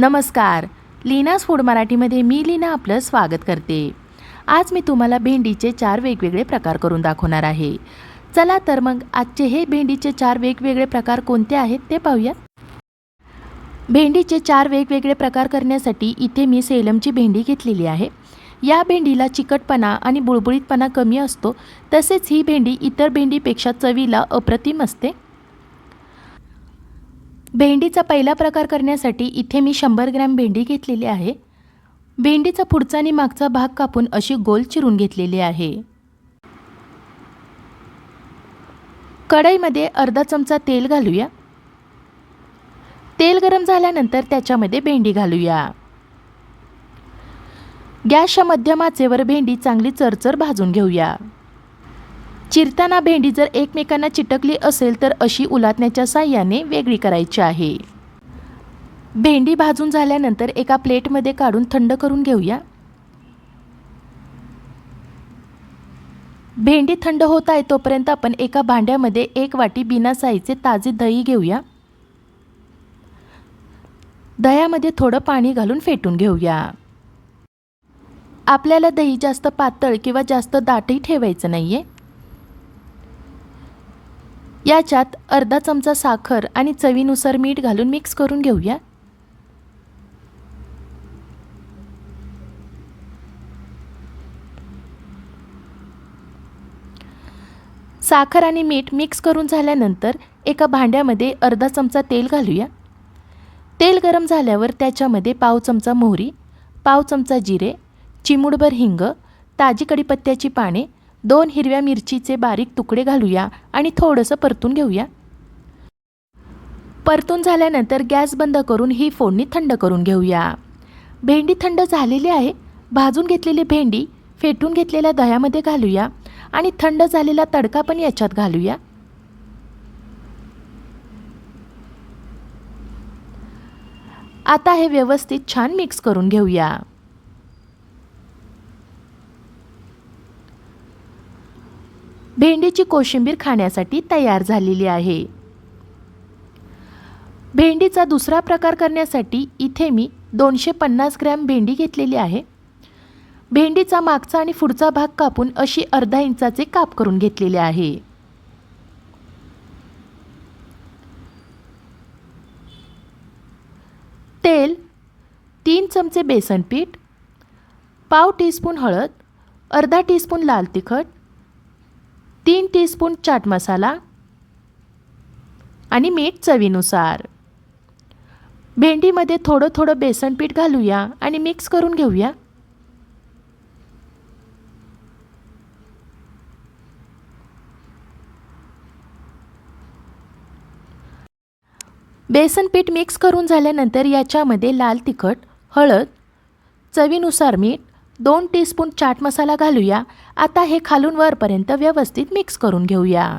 नमस्कार. लीनास फूड मराठीमध्ये मी लीना आपलं स्वागत करते. आज मी तुम्हाला भेंडीचे चार वेगवेगळे प्रकार करून दाखवणार आहे. चला तर मग आजचे हे भेंडीचे चार वेगवेगळे प्रकार कोणते आहेत ते पाहूया. भेंडीचे चार वेगवेगळे प्रकार करण्यासाठी इथे मी सेलमची भेंडी घेतलेली आहे. या भेंडीला चिकटपणा आणि बुळबुळीतपणा कमी असतो तसेच ही भेंडी इतर भेंडीपेक्षा चवीला अप्रतिम असते. भेंडीचा पहिला प्रकार करण्यासाठी इथे मी शंभर ग्रॅम भेंडी घेतलेली आहे. भेंडीचा पुढचा आणि मागचा भाग कापून अशी गोल चिरून घेतलेली आहे. कढईमध्ये अर्धा चमचा तेल घालूया. तेल गरम झाल्यानंतर त्याच्यामध्ये भेंडी घालूया. गॅसच्या मध्यम आचेवर भेंडी चांगली चरचर भाजून घेऊया. चिरताना भेंडी जर एकमेकांना चिटकली असेल तर अशी उलाटण्याच्या साह्याने वेगळी करायची आहे. भेंडी भाजून झाल्यानंतर एका प्लेटमध्ये काढून थंड करून घेऊया. भेंडी थंड होत आहे तोपर्यंत आपण एका भांड्यामध्ये एक वाटी बिना साईचे ताजे दही घेऊया. दह्यामध्ये थोडं पाणी घालून फेटून घेऊया. आपल्याला दही जास्त पातळ किंवा जास्त दाटही ठेवायचं नाही आहे याच्यात अर्धा चमचा साखर आणि चवीनुसार मीठ घालून मिक्स करून घेऊया. साखर आणि मीठ मिक्स करून झाल्यानंतर एका भांड्यामध्ये अर्धा चमचा तेल घालूया. तेल गरम झाल्यावर त्याच्यामध्ये पाव चमचा मोहरी पाव चमचा जिरे चिमूडभर हिंग ताजी कडीपत्त्याची पाने दोन हिरव्या मिरचीचे बारीक तुकडे घालूया आणि थोडंसं परतून घेऊया. परतून झाल्यानंतर गॅस बंद करून ही फोडणी थंड करून घेऊया. भेंडी थंड झालेली आहे भाजून घेतलेली भेंडी फेटून घेतलेल्या दह्यामध्ये घालूया आणि थंड झालेला तडका पण याच्यात घालूया. आता हे व्यवस्थित छान मिक्स करून घेऊया. भेंडीची कोशिंबीर खाण्यासाठी तयार झालेली आहे. भेंडीचा दुसरा प्रकार करण्यासाठी इथे मी दोनशे पन्नास ग्रॅम भेंडी घेतलेली आहे. भेंडीचा मागचा आणि पुढचा भाग कापून अशी अर्धा इंचाचे काप करून घेतलेले आहे. तेल तीन चमचे बेसन पीठ पाव टीस्पून हळद अर्धा टीस्पून लाल तिखट तीन टीस्पून चाट मसाला आणि मीठ चवीनुसार. भेंडीमध्ये थोडं थोडं बेसन पीठ घालूया आणि मिक्स करून घेऊया. बेसन पीठ मिक्स करून झाल्यानंतर याच्यामध्ये लाल तिखट हळद चवीनुसार मीठ दोन टीस्पून चाट मसाला घालूया. आता हे खालून वरपर्यंत व्यवस्थित मिक्स करून घेऊया.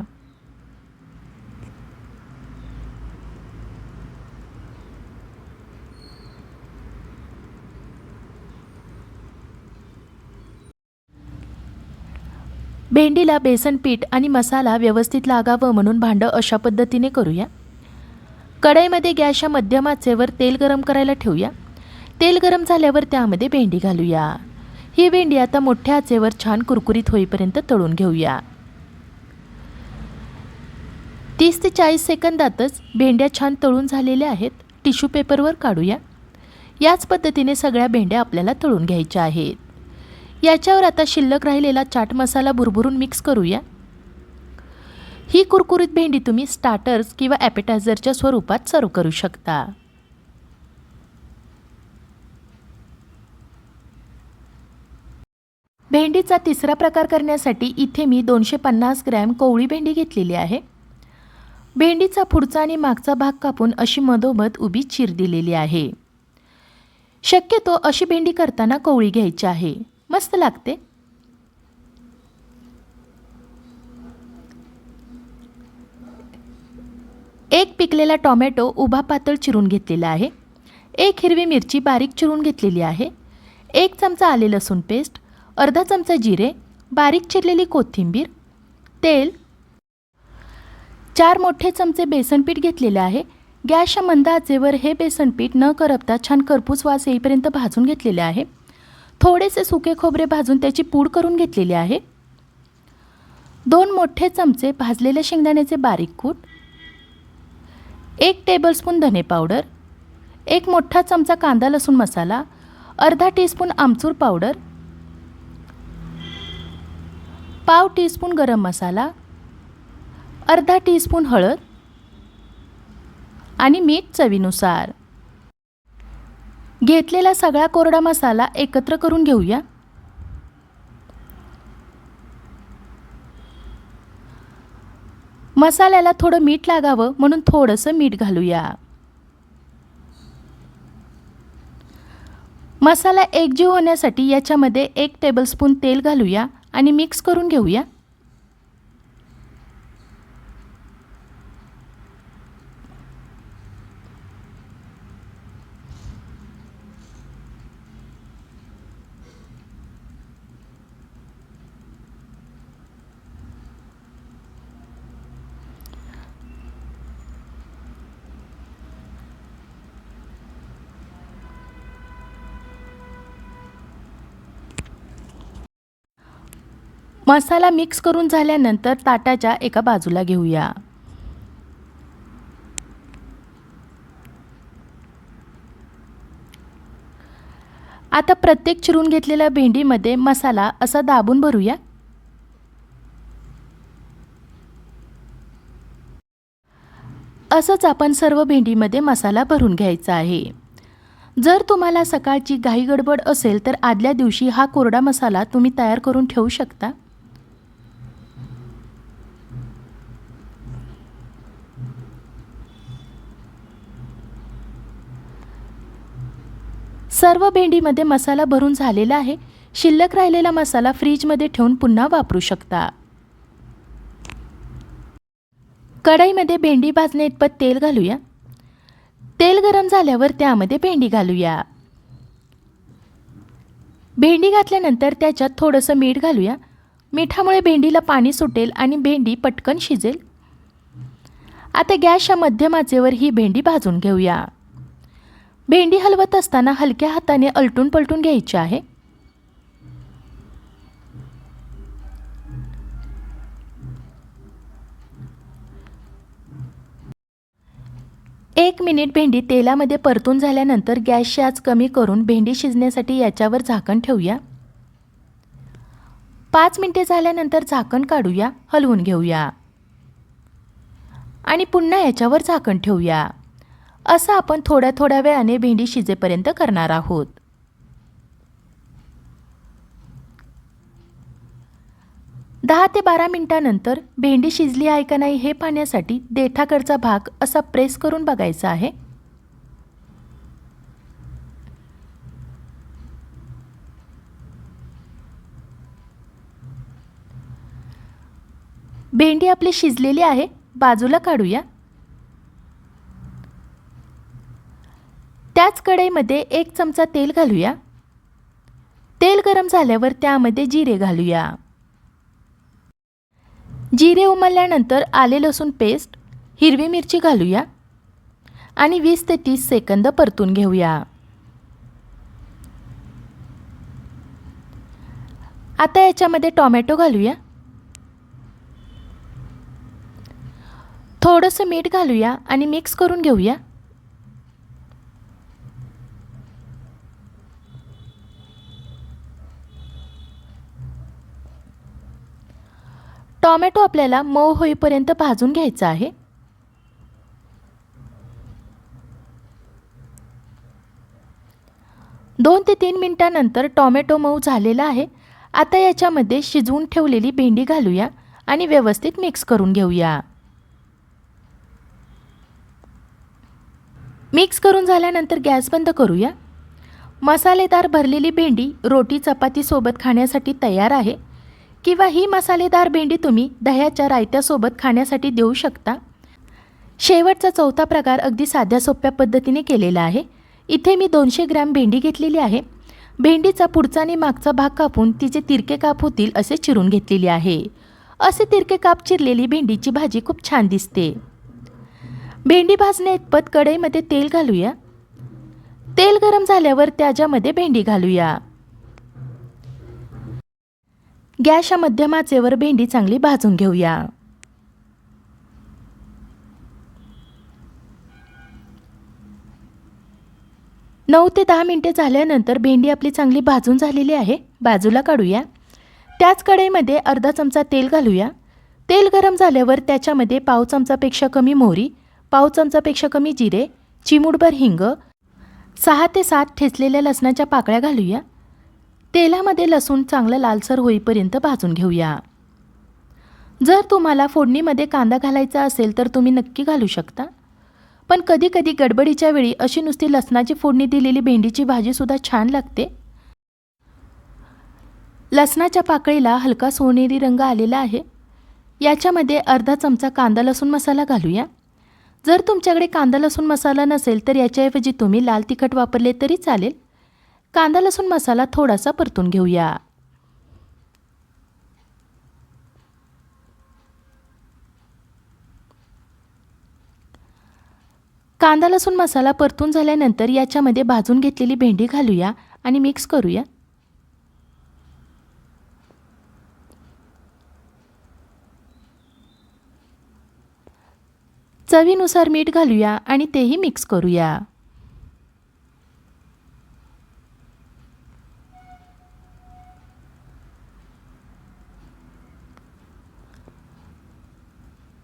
भेंडीला बेसन पीठ आणि मसाला व्यवस्थित लागावं म्हणून भांडं अशा पद्धतीने करूया. कढईमध्ये गॅसच्या मध्यमाचेवर तेल गरम करायला ठेवूया. तेल गरम झाल्यावर त्यामध्ये भेंडी घालूया. ही भेंडी आता मोठ्या आचेवर छान कुरकुरीत होईपर्यंत तळून घेऊया. तीस ते चाळीस सेकंदातच भेंड्या छान तळून झालेल्या आहेत. टिश्यू पेपरवर काढूया. याच पद्धतीने सगळ्या भेंड्या आपल्याला तळून घ्यायच्या आहेत. याच्यावर आता शिल्लक राहिलेला चाट मसाला भुरभुरून मिक्स करूया. ही कुरकुरीत भेंडी तुम्ही स्टार्टर्स किंवा ॲपेटायझरच्या स्वरूपात सर्व करू शकता. भेंडीचा तिसरा प्रकार करण्यासाठी इथे मी दोनशे पन्नास ग्रॅम कोवळी भेंडी घेतलेली आहे. भेंडीचा पुढचा आणि मागचा भाग कापून अशी मधोमध उभी चीर दिलेली आहे. शक्यतो अशी भेंडी करताना कोवळी घ्यायची आहे. मस्त लागते. एक पिकलेला टॉमॅटो उभा पातळ चिरून घेतलेला आहे. एक हिरवी मिरची बारीक चिरून घेतलेली आहे. एक चमचा आले लसूण पेस्ट. अर्धा चमचा जिरे बारीक चिरलेली कोथिंबीर तेल चार मोठे चमचे बेसनपीठ घेतलेले आहे. गॅसच्या मंद आचेवर हे बेसनपीठ न करपता छान करपूस वास येईपर्यंत भाजून घेतलेले आहे. थोडेसे सुके खोबरे भाजून त्याची पूड करून घेतलेली आहे. दोन मोठे चमचे भाजलेले शेंगदाण्याचे बारीक कूट एक टेबलस्पून धने पावडर एक मोठा चमचा कांदा लसूण मसाला अर्धा टीस्पून आमचूर पावडर पाव टीस्पून गरम मसाला अर्धा टीस्पून हळद आणि मीठ चवीनुसार. घेतलेला सगळा कोरडा मसाला एकत्र करून घेऊया. मसाल्याला थोडं मीठ लागावं म्हणून थोडंसं मीठ घालूया. मसाला एकजीव होण्यासाठी याच्यामध्ये एक टेबलस्पून तेल घालूया. आणि मिक्स करून घेऊया. मसाला मिक्स करून झाल्यानंतर ताटाच्या एका बाजूला घेऊया. आता प्रत्येक चिरून घेतलेल्या भेंडीमध्ये मसाला असा दाबून भरूया. असंच आपण सर्व भेंडीमध्ये मसाला भरून घ्यायचा आहे. जर तुम्हाला सकाळची घाई गडबड असेल तर आदल्या दिवशी हा कोरडा मसाला तुम्ही तयार करून ठेवू शकता. सर्व भेंडीमध्ये मसाला भरून झालेला आहे. शिल्लक राहिलेला मसाला फ्रीजमध्ये ठेवून पुन्हा वापरू शकता. कढईमध्ये भेंडी भाजणे इतपत तेल घालूया. तेल गरम झाल्यावर त्यामध्ये भेंडी घालूया. भेंडी घातल्यानंतर त्याच्यात थोडंसं मीठ घालूया. मिठामुळे भेंडीला पाणी सुटेल आणि भेंडी पटकन शिजेल. आता गॅसच्या मध्यम आचेवर ही भेंडी भाजून घेऊया. भेंडी हलवत असताना हलक्या हाताने अलटून पलटून घ्यायची आहे. एक मिनिट भेंडी तेलामध्ये परतून झाल्यानंतर गॅसची आच कमी करून भेंडी शिजण्यासाठी याच्यावर झाकण ठेवूया. पाच मिनिटे झाल्यानंतर झाकण काढूया हलवून घेऊया. आणि पुन्हा याच्यावर झाकण ठेवूया. असं आपण थोड्या थोड्या वेळाने भेंडी शिजेपर्यंत करणार आहोत. दहा ते बारा मिनिटानंतर भेंडी शिजली आहे का नाही हे पाहण्यासाठी देठाकडचा भाग असा प्रेस करून बघायचा आहे. भेंडी आपली शिजलेली आहे. बाजूला काढूया. त्याच कढईमध्ये एक चमचा तेल घालूया. तेल गरम झाल्यावर त्यामध्ये जिरे घालूया. जिरे उमलल्यानंतर आले लसूण पेस्ट हिरवी मिरची घालूया आणि वीस ते तीस सेकंद परतून घेऊया. आता याच्यामध्ये टॉमॅटो घालूया. थोडंसं मीठ घालूया आणि मिक्स करून घेऊया. टॉमॅटो आपल्याला मऊ होईपर्यंत भाजून घ्यायचा आहे. दोन ते तीन मिनटानंतर टॉमॅटो मऊ झालेला आहे. आता याच्यामध्ये शिजवून ठेवलेली भेंडी घालूया आणि व्यवस्थित मिक्स करून घेऊया. मिक्स करून झाल्यानंतर गॅस बंद करूया. मसालेदार भरलेली भेंडी रोटी चपातीसोबत खाण्यासाठी तयार आहे. किंवा ही मसालेदार भेंडी तुम्ही दह्याच्या रायत्यासोबत खाण्यासाठी देऊ शकता. शेवटचा चौथा प्रकार अगदी साध्या सोप्या पद्धतीने केलेला आहे. इथे मी दोनशे ग्रॅम भेंडी घेतलेली आहे. भेंडीचा पुढचा आणि मागचा भाग कापून तिचे तिरके काप होतील असे चिरून घेतलेली आहे. असे तिरके काप चिरलेली भेंडीची भाजी खूप छान दिसते. भेंडी भाजण्या इतपत कढईमध्ये तेल घालूया. तेल गरम झाल्यावर त्याच्यामध्ये भेंडी घालूया. गॅसच्या मध्यम आचेवर भेंडी चांगली भाजून घेऊया. नऊ ते दहा मिनटे झाल्यानंतर भेंडी आपली चांगली भाजून झालेली आहे. बाजूला काढूया. त्याच कढईमध्ये अर्धा चमचा तेल घालूया. तेल गरम झाल्यावर त्याच्यामध्ये पाव चमचापेक्षा कमी मोहरी पाव चमचापेक्षा कमी जिरे चिमूटभर हिंग सहा ते सात ठेचलेल्या लसणाच्या पाकळ्या घालूया. तेलामध्ये लसूण चांगलं लालसर होईपर्यंत भाजून घेऊया. जर तुम्हाला फोडणीमध्ये कांदा घालायचा असेल तर तुम्ही नक्की घालू शकता. पण कधीकधी गडबडीच्या वेळी अशी नुसती लसणाची फोडणी दिलेली भेंडीची भाजीसुद्धा छान लागते. लसणाच्या पाकळीला हलका सोनेरी रंग आलेला आहे. याच्यामध्ये अर्धा चमचा कांदा लसूण मसाला घालूया. जर तुमच्याकडे कांदा लसूण मसाला नसेल तर याच्याऐवजी तुम्ही लाल तिखट वापरले तरी चालेल. कांदा लसूण मसाला थोडासा परतून घेऊया. कांदा लसूण मसाला परतून झाल्यानंतर याच्यामध्ये भाजून घेतलेली भेंडी घालूया आणि मिक्स करूया. चवीनुसार मीठ घालूया आणि तेही मिक्स करूया.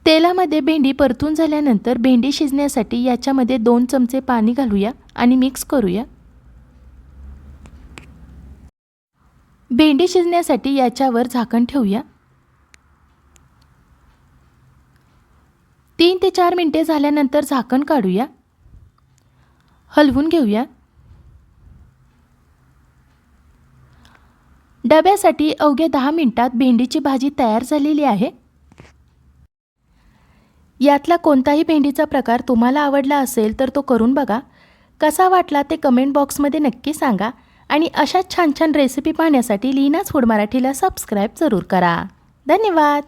तेलामध्ये भेंडी परतून झाल्यानंतर भेंडी शिजण्यासाठी याच्यामध्ये दोन चमचे पाणी घालूया आणि मिक्स करूया. भेंडी शिजण्यासाठी याच्यावर झाकण ठेवूया. तीन ते चार मिनटे झाल्यानंतर झाकण काढूया. हलवून घेऊया. डब्यासाठी अवघ्या दहा मिनटात भेंडीची भाजी तयार झालेली आहे. यातला कोणताही भेंडीचा प्रकार तुम्हाला आवडला असेल तर तो करून बघा. कसा वाटला ते कमेंट बॉक्समध्ये नक्की सांगा आणि अशाच छान छान रेसिपी पाहण्यासाठी लीनाच फूड मराठीला सबस्क्राईब जरूर करा. धन्यवाद.